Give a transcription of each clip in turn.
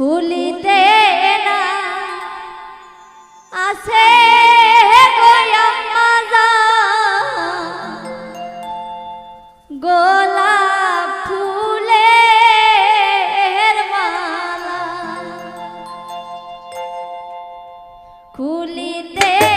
খুলিতে না। আছে গোলাপ ফুলের মালা। খুলিতে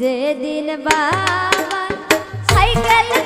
যেদিন বাবা সাইকেল